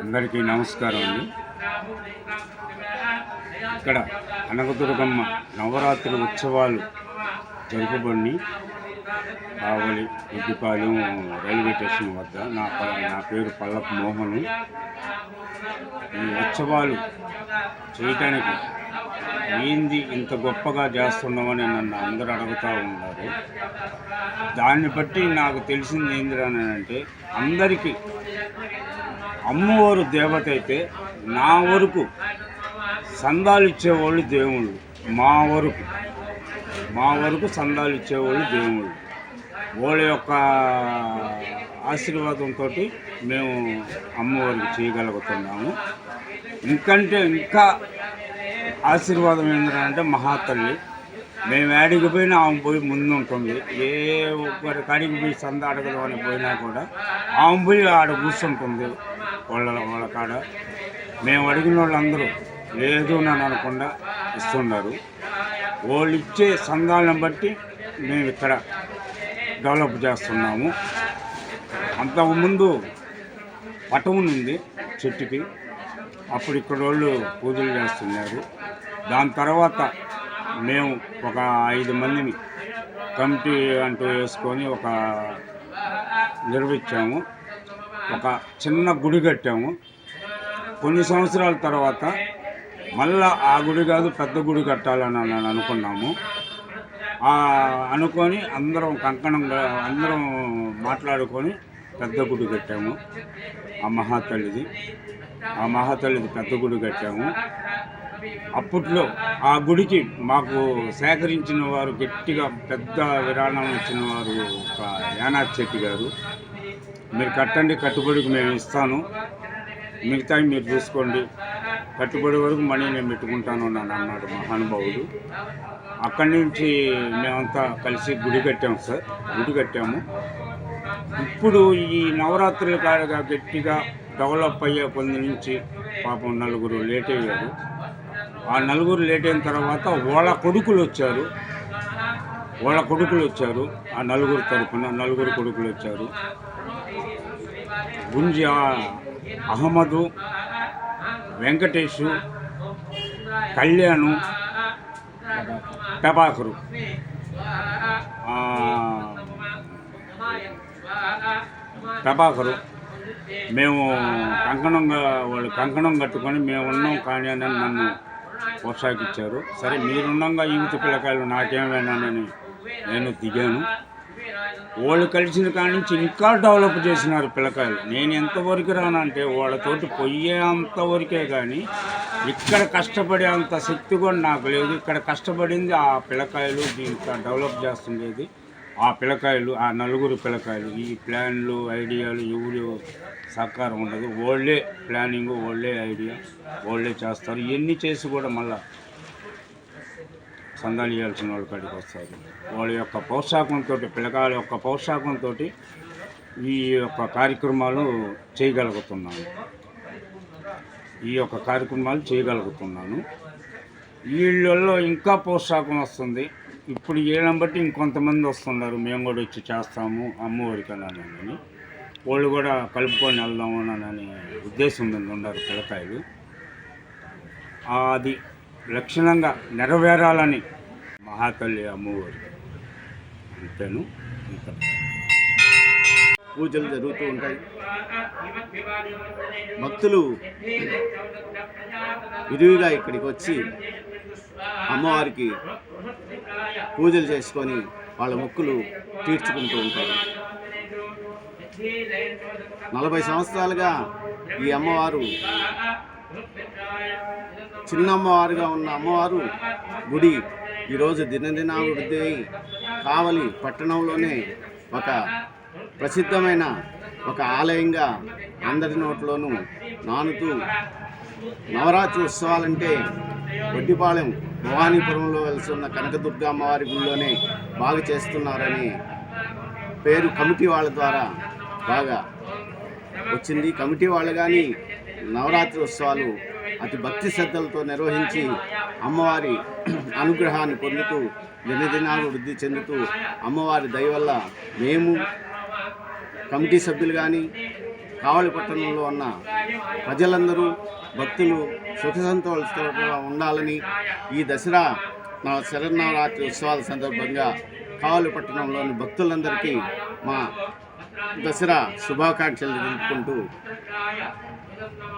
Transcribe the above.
అందరికీ నమస్కారం అండి. ఇక్కడ కనకదుర్గమ్మ నవరాత్రి ఉత్సవాలు జరుపబడి కావలి గుడ్డిపాలెం రైల్వే స్టేషన్ వద్ద నా నా పేరు పల్లపు మోహను. ఈ ఉత్సవాలు చేయటానికి ఏంది ఇంత గొప్పగా చేస్తున్నామని నన్ను అందరూ అడుగుతూ ఉన్నారు. దాన్ని బట్టి నాకు తెలిసింది ఏంటిదని అంటే అందరికీ అమ్మవారు దేవత అయితే నా వరకు సందాలు ఇచ్చేవాళ్ళు దేవుళ్ళు. మా వరకు మా వరకు సందాలు ఇచ్చేవాళ్ళు దేవుళ్ళు. వాళ్ళ యొక్క ఆశీర్వాదంతో మేము అమ్మవారికి చేయగలుగుతున్నాము. ఇంకంటే ఇంకా ఆశీర్వాదం ఏంటంటే మహాతల్లి. మేము ఏడికి పోయినా ఆమె పోయి ముందు ఉంటుంది. ఏ ఒక్కరి కాడికి పోయి సంద అడగదు అని పోయినా కూడా ఆమె పోయి ఆడ కూర్చుంటుంది వాళ్ళ వాళ్ళ కాడ. మేము అడిగిన వాళ్ళందరూ లేదు అని అనకుండా ఇస్తున్నారు. వాళ్ళు ఇచ్చే సందాలను బట్టి మేము ఇక్కడ డెవలప్ చేస్తున్నాము. అంతకుముందు పటం ఉంది చెట్టుకి. అప్పుడు ఇక్కడ వాళ్ళు పూజలు చేస్తున్నారు. దాని తర్వాత మేము ఒక ఐదు మందిని కమిటీ అంటూ వేసుకొని ఒక నిర్వహించాము ఒక చిన్న గుడి కట్టాము. కొన్ని సంవత్సరాల తర్వాత మళ్ళా ఆ గుడి కాదు పెద్ద గుడి కట్టాలని అనుకున్నాము. అనుకొని అందరం కంకణం అందరం మాట్లాడుకొని పెద్ద గుడి కట్టాము. ఆ మహాతల్లిది. ఆ మహాతల్లిది పెద్ద గుడి కట్టాము. అప్పట్లో ఆ గుడికి మాకు సేకరించిన వారు గట్టిగా పెద్ద విరాళం ఇచ్చిన వారు ఒక యానాథ్ చెట్టి గారు. మీరు కట్టండి కట్టుబడికి మేము ఇస్తాను. మిగతా మీరు చూసుకోండి. కట్టుబడి వరకు మనీ నేను పెట్టుకుంటాను అని అన్నాడు మహానుభావుడు. అక్కడి నుంచి మేమంతా కలిసి గుడి కట్టాము సార్. గుడి కట్టాము. ఇప్పుడు ఈ నవరాత్రుల కాడగా గట్టిగా డెవలప్ అయ్యే పొంది నుంచి పాపం నలుగురు లేట్ అయ్యారు. ఆ నలుగురు లేట్ అయిన తర్వాత వాళ్ళ కొడుకులు వచ్చారు. వాళ్ళ కొడుకులు వచ్చారు. ఆ నలుగురు తరఫున నలుగురు కొడుకులు వచ్చారు. గుంజి అహ్మదు వెంకటేషు కళ్యాణు ప్రభాకరు. ప్రభాకరు మేము కంకణంగా వాళ్ళు కంకణం కట్టుకొని మేము ఉన్నాం కానీ అని నన్ను ప్రోత్సాహించారు. సరే మీరున్నంగా యూత్ పిల్లకాయలు నాకేమైనానని నేను దిగాను. వాళ్ళు కలిసిన కాడి నుంచి ఇంకా డెవలప్ చేసినారు పిల్లకాయలు. నేను ఎంతవరకు రానంటే వాళ్ళతోటి పొయ్యే అంతవరకే కానీ ఇక్కడ కష్టపడే అంత శక్తి కూడా నాకు లేదు. ఇక్కడ కష్టపడింది ఆ పిల్లకాయలు దీంట్లో డెవలప్ చేస్తుండేది ఆ పిల్లకాయలు ఆ నలుగురు పిల్లకాయలు. ఈ ప్లాన్లు ఐడియాలు ఎవరు సహకారం ఉండదు. వాళ్ళే ప్లానింగ్ వాళ్ళే ఐడియా వాళ్ళే చేస్తారు. ఇవన్నీ చేసి కూడా మళ్ళీ సందాలు చేయాల్సిన వాళ్ళ కాడికి వస్తారు. వాళ్ళ యొక్క ప్రోత్సాహంతో పిల్లకాయల యొక్క ప్రోత్సాహంతో ఈ యొక్క కార్యక్రమాలు చేయగలుగుతున్నాను. ఈ యొక్క కార్యక్రమాలు చేయగలుగుతున్నాను. వీళ్ళల్లో ఇంకా ప్రోత్సాహం వస్తుంది. ఇప్పుడు వీళ్ళని బట్టి ఇంకొంతమంది వస్తున్నారు. మేము కూడా వచ్చి చేస్తాము అమ్మవారికి అని. వాళ్ళు కూడా కలుపుకొని వెళ్దాము అని ఉద్దేశం మీద ఉన్నారు పిల్లకాయలు. అది లక్షణంగా నెరవేరాలని మహాతల్లి అమ్మవారు అంతేను. పూజలు జరుగుతూ ఉంటాయి. భక్తులు విరివిగా ఇక్కడికి వచ్చి అమ్మవారికి పూజలు చేసుకొని వాళ్ళ మొక్కులు తీర్చుకుంటూ ఉంటారు. నలభై సంవత్సరాలుగా ఈ అమ్మవారు చిన్నమ్మవారుగా ఉన్న అమ్మవారు గుడి ఈరోజు దినదినాభివృద్ధి అయి కావలి పట్టణంలోనే ఒక ప్రసిద్ధమైన ఒక ఆలయంగా అందరి నోట్లోనూ నానుతూ నవరాత్రి ఉత్సవాలంటే వడ్డిపాలెం భవానీపురంలో వెలుస్తున్న కనకదుర్గ అమ్మవారి గుడిలోనే బాగా చేస్తున్నారని పేరు కమిటీ వాళ్ళ ద్వారా బాగా వచ్చింది. కమిటీ వాళ్ళు కానీ నవరాత్రి ఉత్సవాలు అతి భక్తి శ్రద్ధలతో నిర్వహించి అమ్మవారి అనుగ్రహాన్ని పొందుతూ దినదినాలు వృద్ధి చెందుతూ అమ్మవారి దయ వల్ల మేము కమిటీ సభ్యులు కానీ కావలి పట్టణంలో ఉన్న ప్రజలందరూ భక్తులు సుఖ సంతోషాలతో ఉండాలని ఈ దసరా నా శరన్నవరాత్రి ఉత్సవాల సందర్భంగా కావలి పట్టణంలోని భక్తులందరికీ మా దసరా శుభాకాంక్షలు తెలుపుకుంటూ